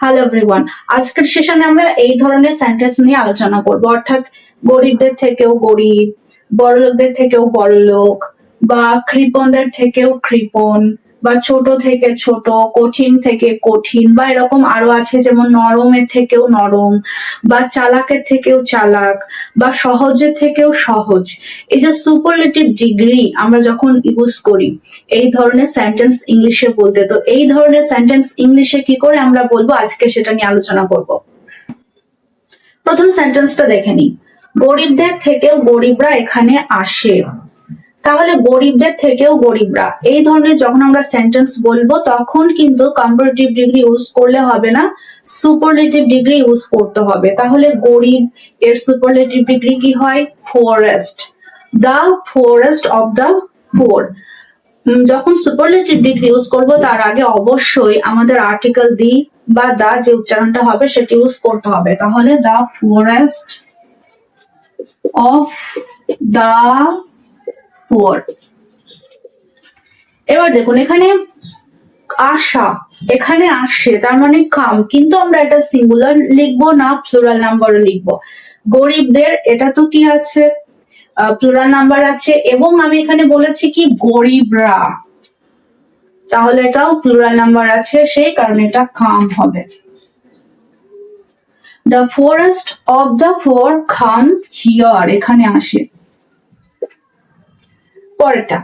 Hello everyone আজকের সেশনে আমরা এই ধরনের সেন্টেন্স নিয়ে আলোচনা করব। অর্থাৎ গরিবদের থেকেও গরিব, বড়লোকদের থেকেও বড়লোক বা কৃপণদের থেকেও কৃপণ বা ছোট থেকে ছোট, কঠিন থেকে কঠিন, বা এরকম আরও আছে যেমন নরমের থেকেও নরম, বা চালাকের থেকেও চালাক, বা সহজের থেকেও সহজ। এই যে সুপারলেটিভ ডিগ্রি আমরা যখন ইউজ করি, এই ধরনের সেন্টেন্স ইংলিশে বলতে। তো এই ধরনের সেন্টেন্স ইংলিশে কি করে আমরা বলব? আজকে সেটা নিয়ে আলোচনা করব। প্রথম সেন্টেন্সটা দেখে নিই। গরিবদের থেকেও গরিবরা এখানে আসে। তাহলে গরিবদের থেকেও গরিবরা। এই ধরনের যখন আমরা সেন্টেন্স বলব, তখন কিন্তু কম্পারেটিভ ডিগ্রি ইউজ করলে হবে না সুপারলেটিভ ডিগ্রি ইউজ করতে হবে। তাহলে গরিব, এর সুপারলেটিভ ডিগ্রি কি হয়? Forest the forest of the four যখন সুপারলেটিভ ডিগ্রি ইউজ করব, তার আগে অবশ্যই আমাদের আর্টিকেল দি বা দা যে উচ্চারণটা হবে, সেটা ইউজ করতে হবে। তাহলে the forest of the poor এবার দেখুন, এখানে আশা, এখানে আসে, তার মানে কাম, কিন্তু আমরা এটা সিঙ্গুলার লিখব না প্লুরাল নাম্বার লিখব। গরিবদের, এটা তো কি আছে? প্লুরাল নাম্বার আছে, এবং আমি এখানে বলেছি কি, গরিবরা। তাহলে এটাও প্লুরাল নাম্বার আছে, সেই কারণে এটা কাম হবে। The forest of the poor come here এখানে আসে। পরেরটা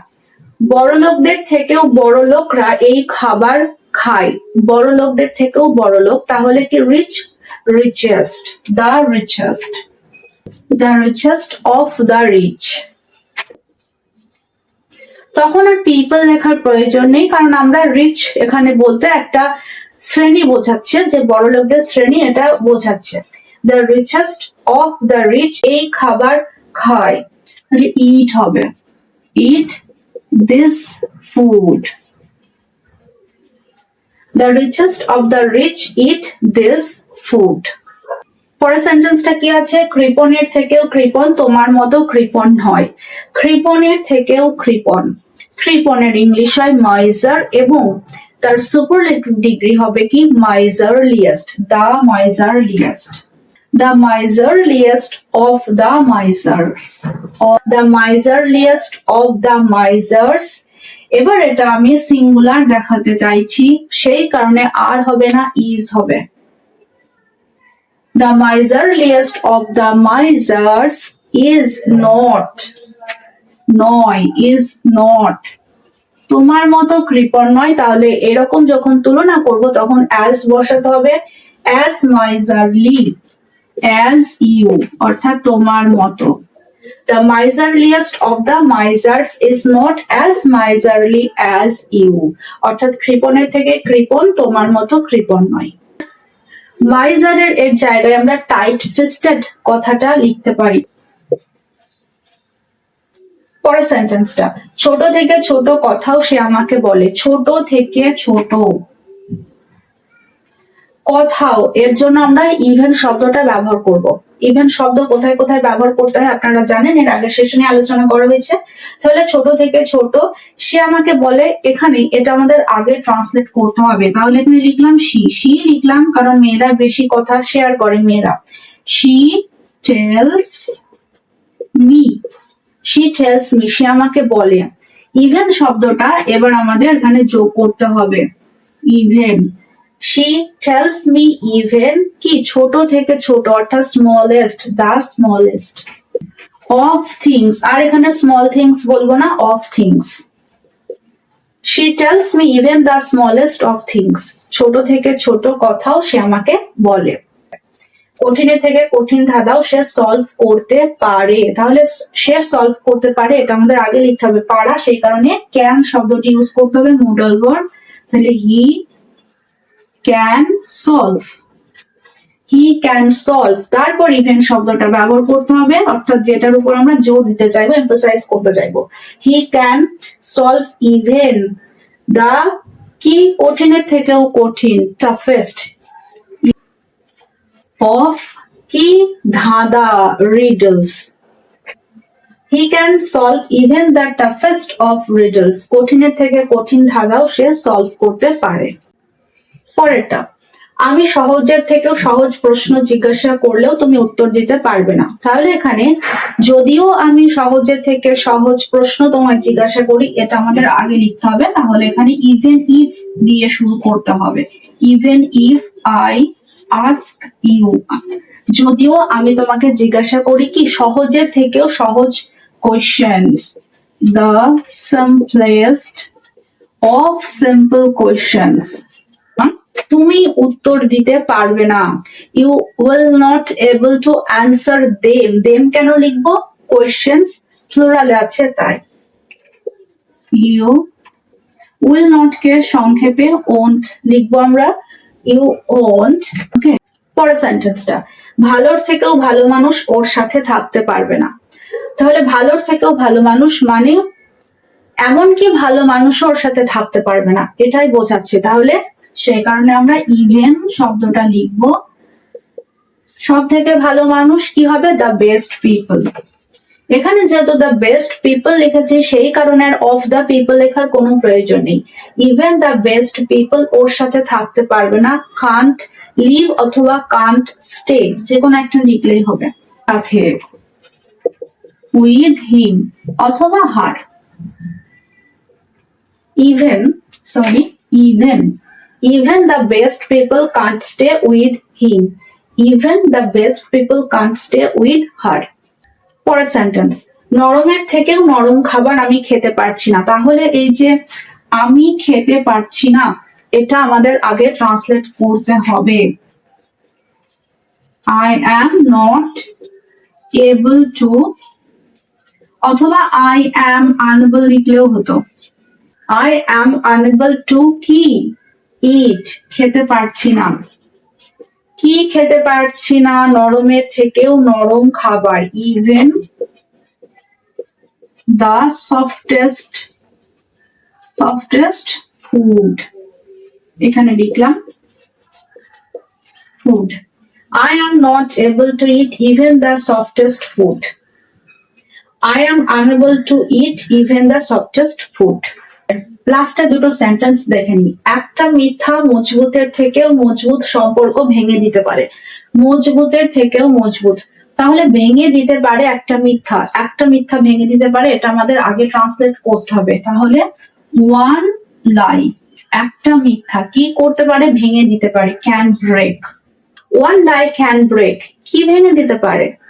বড় লোকদের থেকেও বড় লোকরা এই খাবার খায়। বড় লোকদের থেকেও বড় লোক, তাহলে কি rich richest the richest the richest of the rich তখন আর পিপল লেখার প্রয়োজন নেই, কারণ আমরা রিচ এখানে বলতে একটা শ্রেণি বোঝাচ্ছে, যে বড় লোকদের শ্রেণি এটা বোঝাচ্ছে। The richest of the rich এই খাবার খায় ইট হবে। Eat this food. The richest of the rich eat this food. পরের সেন্টেন্সটা কি আছে? কৃপণের থেকেও কৃপণ, তোমার মতো কৃপণ হয় কৃপণের থেকেও কৃপণ। কৃপণের ইংলিশ হয় মাইজার এবং তার সুপারলেটিভ ডিগ্রি হবে কি? মাইজারলিয়েস্ট দা মাইজারলিয়েস্ট the miserliest of the misers. Or the miserliest of the misers. এবার এটা আমি সিঙ্গুলার দেখাতে চাইছি। সেই কারণে আর হবে না ইজ হবে। The miser of the misers is not নয় ইজ নট তোমার মতো কৃপন নয়, তাহলে এরকম যখন তুলনা করব, তখন অ্যাস বসাতে হবে। অ্যাস মাইজারলিড অ্যাজ ইউ অর্থাৎ তোমার মতো। The miserliest of the misers is not as miserly as you অর্থাৎ কৃপণের থেকে কৃপণ তোমার মতো কৃপণ নয়। মাইজারের এর জায়গায় আমরা টাইট ফিস্টেড কথাটা লিখতে পারি। পরের সেন্টেন্সটা ছোট থেকে ছোট কথাও সে আমাকে বলে, ছোট থেকে ছোট। কথাও, এর জন্য আমরা ইভেন শব্দটা ব্যবহার করব। ইভেন শব্দ কোথায় কোথায় ব্যবহার করতে হয় আপনারা জানেন, এর আগে সেশনে আলোচনা করা হয়েছে। তাহলে ছোট থেকে ছোট, সে আমাকে বলে, এখানে এটা আমাদের আগে ট্রান্সলেট করতে হবে। তাহলে এখানে লিখলাম শি শি লিখলাম কারণ মেয়েরা বেশি কথা শেয়ার করে মেয়েরা। She tells me she tells me সে আমাকে বলে। ইভেন শব্দটা এবার আমাদের এখানে যোগ করতে হবে। Even she tells me even কি? ছোট থেকে ছোট, অর্থাৎ smallest the smallest of things আর এখানে স্মল থিংস বলব না of things she tells me even the smallest of things ছোট থেকে ছোট কথাও সে আমাকে বলে। কঠিনের থেকে কঠিন ধাঁধাও সে সলভ করতে পারে। তাহলে সে সলভ করতে পারে, এটা আমাদের আগে লিখতে হবে। পারা, সেই কারণে ক্যান শব্দটি ইউজ করতে হবে মোডাল ওয়ার্ড তাহলে he can solve he can solve তারপর ইভেন শব্দটা ব্যবহার করতে হবে, অর্থাৎ যেটার উপর আমরা জোর দিতে চাইব এমফাসাইজ করতে চাইব। He can solve even the কি কঠিনের থেকেও কঠিন টাফেস্ট অফ কি? ধাঁধা riddles he can solve even the toughest of riddles কঠিনের থেকে কঠিন ধাঁধাও সে সলভ করতে পারে। পরেরটা, আমি সহজের থেকেও সহজ প্রশ্ন জিজ্ঞাসা করলেও তুমি উত্তর দিতে পারবে না। তাহলে এখানে, যদিও আমি সহজের থেকে সহজ প্রশ্ন তোমায় জিজ্ঞাসা করি, এটা আমাদের আগে লিখতে হবে, তাহলে এখানে ইভেন ইফ দিয়ে শুরু করতে হবে। Even if I ask you যদিও আমি তোমাকে জিজ্ঞাসা করি কি, সহজের থেকেও সহজ questions the simplest of simple questions তুমি উত্তর দিতে পারবে না। You will not able to answer them them কেন লিখব? কোয়েশ্চেন্স প্লুরালে আছে তাই। ইউ উইল নট কে সংক্ষেপে ওন্ট লিখব আমরা। ইউ ওন্ট ওকে পরের সেন্টেন্সটা ভালোর থেকেও ভালো মানুষ ওর সাথে থাকতে পারবে না। তাহলে ভালোর থেকেও ভালো মানুষ মানে এমনকি ভালো মানুষ ওর সাথে থাকতে পারবে না। এটাই বোঝাচ্ছে। তাহলে সেই কারণে আমরা ইভেন শব্দটা লিখব। সব থেকে ভালো মানুষ কি হবে? দ্য বেস্ট পিপল এখানে যেহেতু দ্য বেস্ট পিপল লিখেছে, সেই কারণে অফ দ্য পিপল লেখার কোনো প্রয়োজন নেই। ইভেন দ্য বেস্ট পিপল ওর সাথে থাকতে পারবে না। কান্ট লিভ অথবা কান্ট স্টে যে কোনো একটা লিখলেই হবে। সাথে উইথ হিম অথবা her even sorry even even the best people can't stay with him even the best people can't stay with her পরের সেন্টেন্স নরমের থেকেও নরম খাবার আমি খেতে পারছি না। তাহলে এই যে আমি খেতে পারছি না, এটা আমাদের আগে ট্রান্সলেট করতে হবে। I am not able to অথবা আই অ্যাম আনএবল লিখলেও হতো। আই অ্যাম আনএবল টু কি? ইট খেতে পারছি না। কি খেতে পারছি না, নরমের থেকেও নরম খাবার even the softest softest food এখানে লিখলাম food I am not able to eat even the softest food I am unable to eat even the softest food লাস্টে দুটো সেন্টেন্স দেখে নি একটা মিথ্যা মজবুতের থেকেও মজবুত সম্পর্ক ভেঙে দিতে পারে। মজবুতের থেকেও মজবুত। তাহলে ভেঙে দিতে পারে একটা মিথ্যা। একটা মিথ্যা ভেঙে দিতে পারে, এটা আমাদের আগে ট্রান্সলেট করতে হবে। তাহলে ওয়ান লাই একটা মিথ্যা কি করতে পারে? ভেঙে দিতে পারে। Can break one lie can break কি ভেঙে দিতে পারে?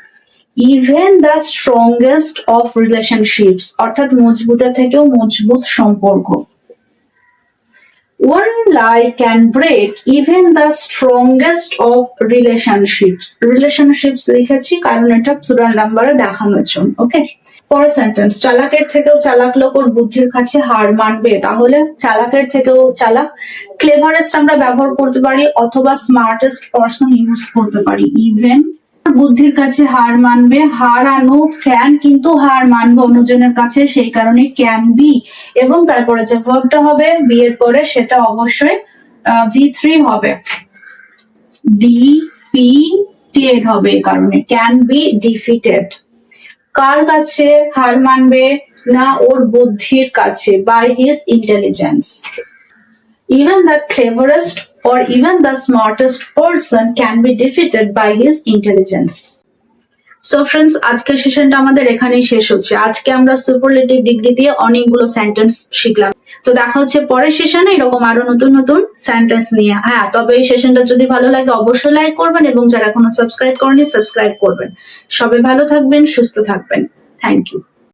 Even the strongest of relationships অর্থাৎ মজবুতের থেকেও মজবুত সম্পর্ক। One lie can break even the strongest of relationships relationships লিখেছি, কারণ এটা প্লুরাল নাম্বারে দেখানোর জন্য ওকে পরের সেন্টেন্স চালাকের থেকেও চালাক লোক ওর বুদ্ধির কাছে হার মানবে, তাহলে চালাকের থেকেও চালাক ক্লেভারেস্ট আমরা ব্যবহার করতে পারি, অথবা স্মার্টেস্ট পার্সন ইউজ করতে পারি ইভেন বুদ্ধির কাছে হার মানবে হার আনো ক্যান কিন্তু হার মানবে অন্যজনের কাছে, সেই কারণে ক্যান বি এবং তারপরে যে ভার্বটা হবে বি এর পরে সেটা অবশ্যই ভি থ্রি হবে। ডি পি টেড হবে এই কারণে। ক্যান বি ডিফিটেড কার কাছে হার মানবে না? ওর বুদ্ধির কাছে by his intelligence even the cleverest or even the smartest person can be defeated by his intelligence. So friends আজকের সেশনটা আমাদের এখানেই শেষ হচ্ছে। আজকে আমরা সুপারলেটিভ ডিগ্রি দিয়ে অনেকগুলো সেন্টেন্স শিখলাম। তো দেখা হচ্ছে পরের সেশনে এরকম আরও নতুন নতুন সেন্টেন্স নিয়ে। হ্যাঁ তবে এই সেশনটা যদি ভালো লাগে, অবশ্যই লাইক করবেন এবং যারা এখনও সাবস্ক্রাইব করেনি সাবস্ক্রাইব করবেন। সবাই ভালো থাকবেন, সুস্থ থাকবেন। Thank you